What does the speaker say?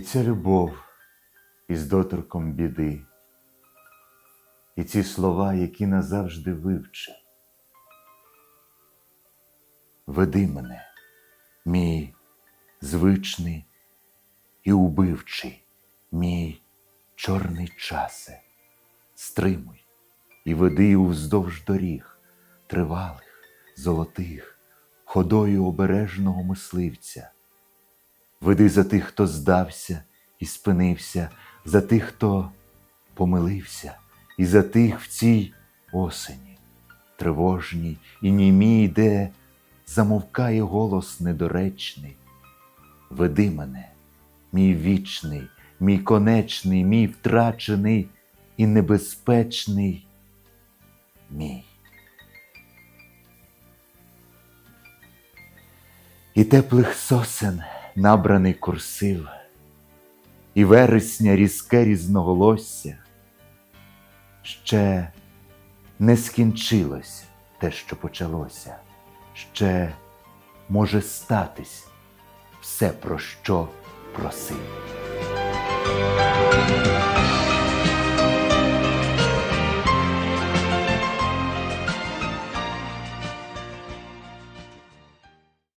ця любов із доторком біди, і ці слова, які назавжди вивчив. Веди мене, мій звичний і убивчий, мій чорний часе, стримуй і веди уздовж доріг, тривалих, золотих, ходою обережного мисливця. Веди за тих, хто здався і спинився, за тих, хто помилився, і за тих в цій осені, тривожній і німій, де замовкає голос недоречний. Веди мене, мій вічний, мій конечний, мій втрачений і небезпечний мій. І теплих сосен набраний курсив, і вересня різке різноголосся. Ще не скінчилось те, що почалося, ще може статись все, про що просив.